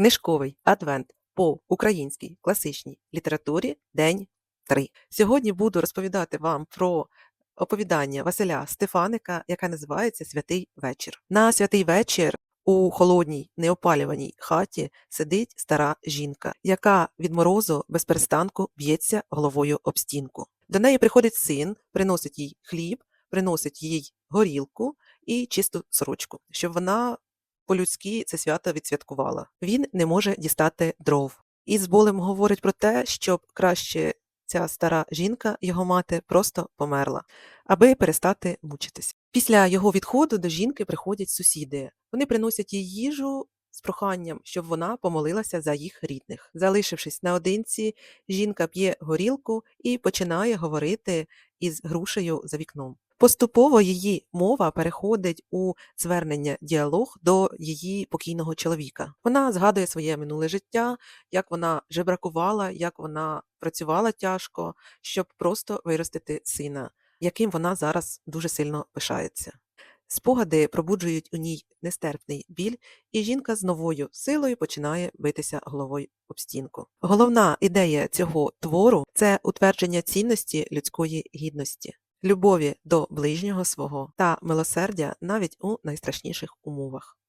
Книжковий адвент по українській класичній літературі день 3. Сьогодні буду розповідати вам про оповідання Василя Стефаника, яке називається Святий вечір. На святий вечір у холодній неопалюваній хаті сидить стара жінка, яка від морозу без перестанку б'ється головою об стінку. До неї приходить син, приносить їй хліб, приносить їй горілку і чисту сорочку, щоб вона по-людськи це свято відсвяткувала. Він не може дістати дров. І з болем говорить про те, щоб краще ця стара жінка, його мати, просто померла, аби перестати мучитися. Після його відходу до жінки приходять сусіди. Вони приносять їй їжу з проханням, щоб вона помолилася за їх рідних. Залишившись наодинці, жінка п'є горілку і починає говорити із грушею за вікном. Поступово її мова переходить у звернення діалог до її покійного чоловіка. Вона згадує своє минуле життя, як вона жебракувала, як вона працювала тяжко, щоб просто виростити сина, яким вона зараз дуже сильно пишається. Спогади пробуджують у ній нестерпний біль, і жінка з новою силою починає битися головою об стінку. Головна ідея цього твору це утвердження цінності людської гідності, любові до ближнього свого та милосердя навіть у найстрашніших умовах.